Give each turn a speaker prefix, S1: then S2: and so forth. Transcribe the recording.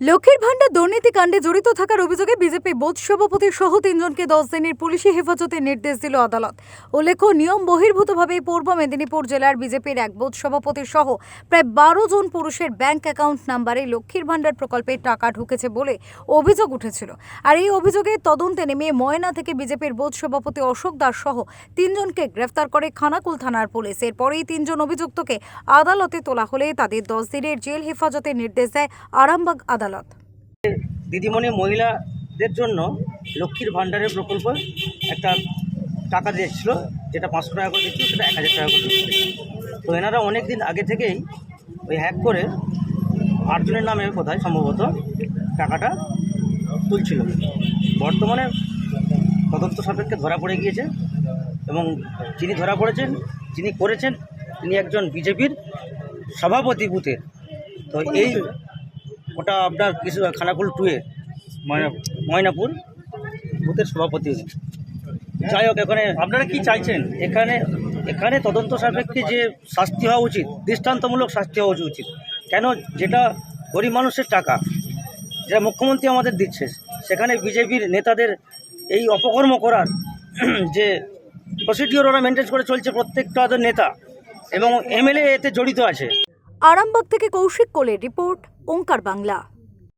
S1: লক্ষ্মীর ভাণ্ডার দুর্নীতি কাণ্ডে জড়িত থাকার অভিযোগে বিজেপি বোধ সভাপতি সহ তিনজনকে দশ দিনের পুলিশি হেফাজতে নির্দেশ দিল আদালত। উল্লেখ্য, নিয়ম বহির্ভূতভাবে পূর্ব মেদিনীপুর জেলার বিজেপির এক বোধ সভাপতি সহ প্রায় বারো জন পুরুষের ব্যাংক অ্যাকাউন্ট নাম্বারে লক্ষ্মীর ভাণ্ডার প্রকল্পে টাকা ঢুকেছে বলে অভিযোগ উঠেছিল। আর এই অভিযোগে তদন্তে নেমে ময়না থেকে বিজেপির বোধ সভাপতি অশোক দাস সহ তিনজনকে গ্রেফতার করে খানাকুল থানার পুলিশ। এরপরেই তিনজন অভিযুক্তকে আদালতে তোলা হলে তাদের দশ দিনের জেল হেফাজতে নির্দেশ দেয় আরামবাগ আদালত।
S2: দিদিমণি মহিলাদের জন্য লক্ষ্মীর ভাণ্ডারের প্রকল্প একটা টাকা দিয়েছিল যেটা পাঁচশো টাকা করে দিচ্ছিল সেটা এক হাজার টাকা করে দিচ্ছিল তো এনারা অনেক দিন আগে থেকেই ওই হ্যাক করে আটজনের নামে কোথায় সম্ভবত টাকাটা তুলছিল। বর্তমানে তদন্ত সাপেক্ষে ধরা পড়ে গিয়েছে এবং যিনি ধরা পড়েছেন যিনি করেছেন তিনি একজন বিজেপির সভাপতি বুথের। তো এই ওটা আপনার কিছু খানাকুল টুয়ে ময়না ময়নাপুর বুথের সভাপতি উনি। যাই হোক এখানে আপনারা কি চাইছেন? এখানে এখানে তদন্ত সাপেক্ষে যে শাস্তি হওয়া উচিত দৃষ্টান্তমূলক শাস্তি হওয়া উচিত কেন যেটা গরিব মানুষের টাকা যেটা মুখ্যমন্ত্রী আমাদের দিচ্ছে সেখানে বিজেপির নেতাদের এই অপকর্ম করার যে প্রসিডিওর ওরা মেনটেন করে চলছে প্রত্যেকটা ওদের নেতা এবং এমএলএ এতে জড়িত আছে।
S1: আরামবাগ থেকে কৌশিক কোলের রিপোর্ট ওঙ্কার বাংলা।